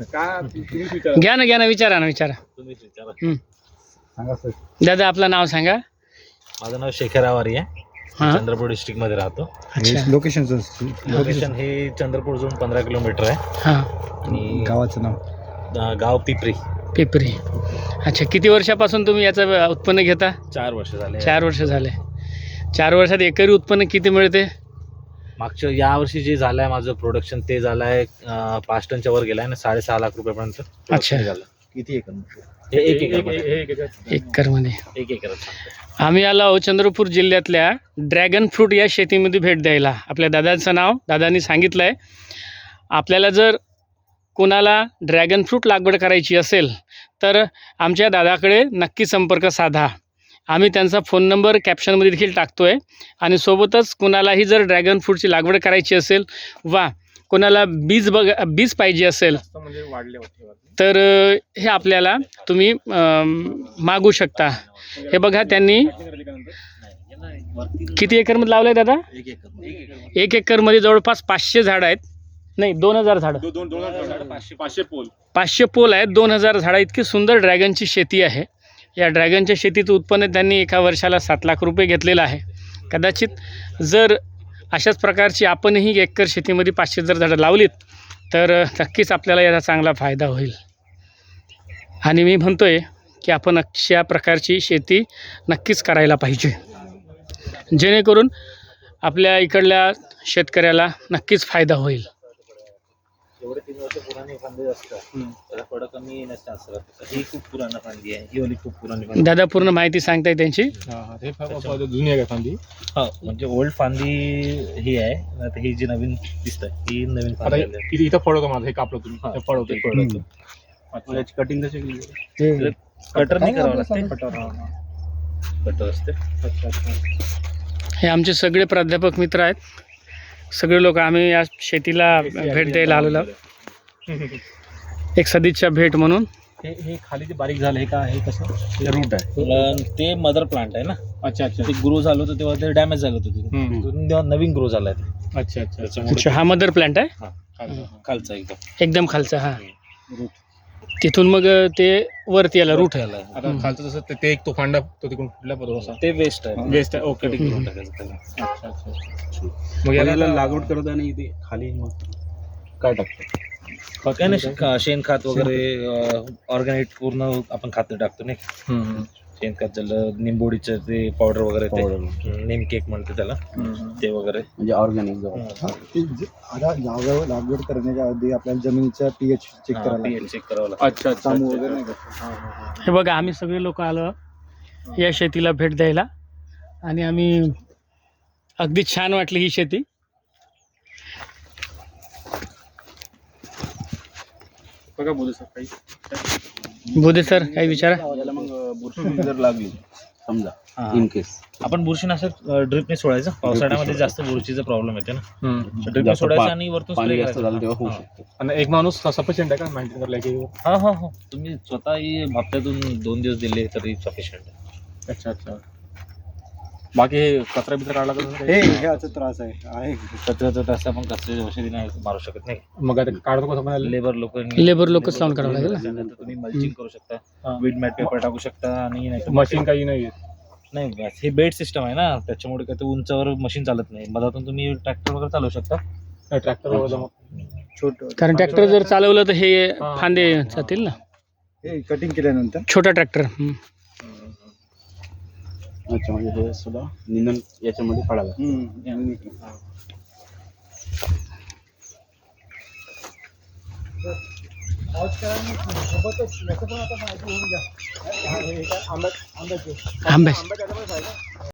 का तुम्हीच विचारा घ्या ना घ्या ना विचारा ना विचारा. तुम्हीच विचारा. हं. सांगा सर. दादा आपलं नाव सांगा. माझं नाव शेखर आवारी आहे. हां. चंद्रपूर डिस्ट्रिक्टमध्ये राहतो. अच्छा. लोकेशन लोकेशन हे चंद्रपूर जवळून पंधरा किलोमीटर आहे. हां. आणि गावाचं नाव. अं, गाव पिपरी. पिपरी. अच्छा किती वर्षापासून तुम्ही याचं उत्पन्न घेता? चार वर्ष झाले. चार वर्ष झाले. चार वर्षात एकरी उत्पन्न किती मिळते? मागच्या या वर्षी जे झालंय माझं प्रोडक्शन ते झालंय अं, पाच टनच्या वर गेलाय ना साडेसहा लाख रुपयापर्यंत अच्छा. झालं. किती एकर हे एक एकर एकरमध्ये एक एकर आम्ही आलो आहोत चंद्रपूर जिल्ह्यातल्या ड्रॅगन फ्रूट या शेतीमध्ये भेट द्यायला. आपल्या दादाचं नाव दादांनी सांगितलं आहे आपल्याला जर कोणाला ड्रॅगन फ्रूट लागवड करायची असेल तर आमच्या दादाकडे नक्की संपर्क साधा. आम्ही त्यांचा फोन नंबर कॅप्शनमध्ये देखील टाकतो आहे आणि सोबतच कुणालाही जर ड्रॅगन फ्रूटची लागवड करायची असेल वा कोणाला बीज बघ बीज पाहिजे असेल म्हणजे वाढले होते तर हे आपल्याला तुम्ही मागू शकता. हे बघा त्यांनी किती एकरमध्ये लावलं आहे दादा? एक एकर एक एकरमध्ये जवळपास पाचशे झाडं आहेत. नाही दोन हजार झाडं. पाचशे पोल. आहेत दोन हजार झाडं. इतकी सुंदर ड्रॅगनची शेती आहे. या ड्रॅगनच्या शेतीचं उत्पन्न त्यांनी एका वर्षाला सात लाख रुपये घेतलेलं आहे. कदाचित जर अशाच प्रकारची आपणही एकर शेतीमध्ये पाचशे जर झाडं लावलीत तर नक्कीच आपल्याला याचा चांगला फायदा होईल. आणि मी म्हणतो आहे की आपण अशा प्रकारची शेती नक्कीच करायला पाहिजे. जेणेकरून आपल्या इकडल्या शेतकऱ्याला नक्कीच फायदा होईल. जेवढे तीन वर्ष पुराणी फांदी असतात त्याला थोडं कमी येण्याचे चान्स राहतात ही खूप पुराणी फांदी आहे. ही वाली खूप पुराणी फांदी दादा पूर्ण माहिती सांगताय त्यांची? हे जुनी आहे का फांदी? हा म्हणजे ओल्ड फांदी ही आहे. आता ही जी नवीन दिसत ही नवीन फांदी आहे. इथे पडवतो माझं हे कापलं तुम्ही. पडवतो ते पडवतो. याची कटिंग कशी केली? कटर नाही करावं लागते. कटर कटर असते. हे आमचे सगळे प्राध्यापक मित्र आहेत. सगळे लोक आम्ही या शेतीला भेट द्यायला आलेलो. एक सदिच्छा भेट म्हणून. हे हे खाली जे बारीक झालं हे का हे कसं? रूट आहे. ते मदर प्लांट आहे ना. अच्छा अच्छा. ते ग्रो झालं होतं तेव्हा ते डॅमेज झालं होतं तेव्हा नवीन ग्रो झालाय ते. अच्छा अच्छा. हा मदर प्लांट आहे? खाली. खालचा एकदम. एकदम खालचा हा. रूट तिथून मग ते वरती याला रूट आलाय. आता खालचं जसं ते- ते एक तो फांडा तो तिकडून फुटला बरोबर असा? ते वेस्ट आहे. वेस्ट आहे. ओके टाकायचं त्याला. अच्छा अच्छा मग याला लागवड करत आणि इथे खाली मग काय टाकतो? काय नाही शेणखत वगैरे ऑर्गॅनिक पूर्ण आपण खातं टाकतो नाही? शेणखत झालं निंबोडीचं ते पावडर वगैरे ते नेम केक म्हणते त्याला ते वगैरे. म्हणजे ऑर्गॅनिक आता लागवड करण्याच्या आधी आपल्याला जमिनीचा पीएच चेक करायला चेक करावं लागतं. अच्छा अच्छा तांबू अच्छा. वगैरे नाही का? हे बघा आम्ही सगळे लोक आलो या शेतीला भेट द्यायला. आणि आम्ही अगदी छान वाटली ही शेती. बघा बोलू सर काही बोधे सर काही विचारा. बुरशी जर लागली समजा. इन केस आपण बुरशीनाशक ड्रिपने सोडायचं. पावसाळ्यामध्ये जास्त बुरशीचा प्रॉब्लेम येते ना. ड्रिपने सोडायचं आणि वरतून पाणी झालं तेव्हा होऊ करायचं. शकतो. आणि एक माणूस सफिशियंट आहे का? मेंटेन करायला की हा हा हा. तुम्ही स्वतःही हप्त्यातून दोन दिवस दिले तरी सफिशियंट आहे. अच्छा अच्छा. बाकी हे कचरा बिचरा काढला तर हे हे याचा त्रास आहे. आहे. कचऱ्याचं तसं आपण कचऱ्याची औषधी नाही मारू शकत नाही. मग आता काढतो कसं पण लेबर लोक Labor लोकच लावून करावं लागेल ना? तुम्ही मल्चिंग करू शकता. वीड मॅट पेपर टाकू शकता आणि नाही तर मशीन काही नाही नाही बस. हे बेड सिस्टम आहे ना. त्याच्यामुळे काय ते उंचावर मशीन चालत नाही. मधातून तुम्ही ट्रॅक्टर वगैरे चालवू शकता. ट्रॅक्टर छोट कारण ट्रॅक्टर जर चालवलं तर हे फांदे जातील ना. हे कटिंग केल्यानंतर? छोटा ट्रॅक्टर अच्छा म्हणजे हे सुद्धा निंदन याच्यामध्ये पडायला हम्म, आणि- आंबे आंब्याचे